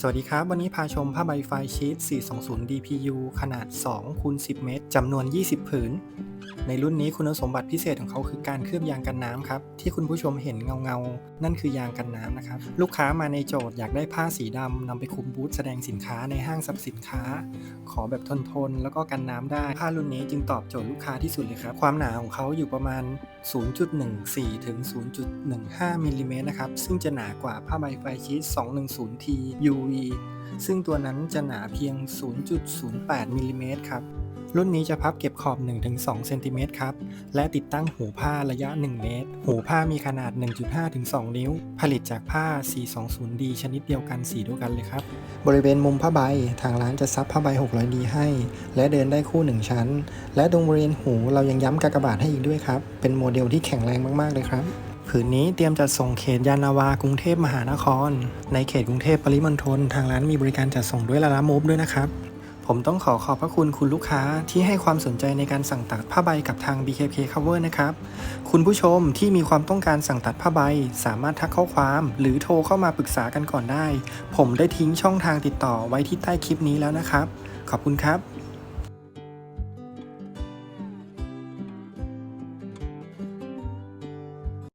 สวัสดีครับ วันนี้พาชมผ้าใบไฟชีต420 DPU ขนาด2คูณ10 เมตรจำนวน 20 ผืน ในรุ่นนี้คุณสมบัติพิเศษของเขาคือการเคลือบยางกันน้ำครับ ที่คุณผู้ชมเห็นเงาๆนั่นคือยางกันน้ำนะครับ ลูกค้ามาในโจทย์อยากได้ผ้าสีดำนำไปคุมบูธแสดงสินค้าในห้างสรรพสินค้า ขอแบบทนๆแล้วก็กันน้ำได้ ผ้ารุ่นนี้จึงตอบโจทย์ลูกค้าที่สุดเลยครับ ความหนาของเขาอยู่ประมาณ 0.14 ถึง 0.15มิลลิเมตรนะครับ ซึ่งจะหนากว่าผ้าใบไฟชีส 210T UV ซึ่งตัวนั้นจะหนาเพียง 0.08มิลลิเมตรครับ รุ่นนี้จะพับเก็บขอบ 1-2เซนติเมตรครับ และติดตั้งหูผ้าระยะ 1 เมตร หูผ้ามีขนาด 1.5-2นิ้ว ผลิตจากผ้า 420D ชนิดเดียวกันสีเดียวกันเลยครับ บริเวณมุมผ้าใบ ทางร้านจะซับผ้าใบ 600D ให้ และเดินได้คู่ 1 ชั้น และตรงบริเวณหูเรายังย้ำกากบาทให้อีกด้วยครับ เป็นโมเดลที่แข็งแรงมาก ๆ เลยครับผืนนี้เตรียมจัดส่งเขตยานนาวากรุงเทพมหานคร ในเขตกรุงเทพปริมณฑลทางร้านมีบริการจัดส่งด้วยลาลามูฟด้วยนะครับ ผมต้องขอขอบพระคุณคุณลูกค้าที่ให้ความสนใจในการสั่งตัดผ้าใบกับทาง BKK Cover นะครับ คุณผู้ชมที่มีความต้องการสั่งตัดผ้าใบ สามารถทักข้อความหรือโทรเข้ามาปรึกษากันก่อนได้ ผมได้ทิ้งช่องทางติดต่อไว้ที่ใต้คลิปนี้แล้วนะครับ ขอบคุณครับ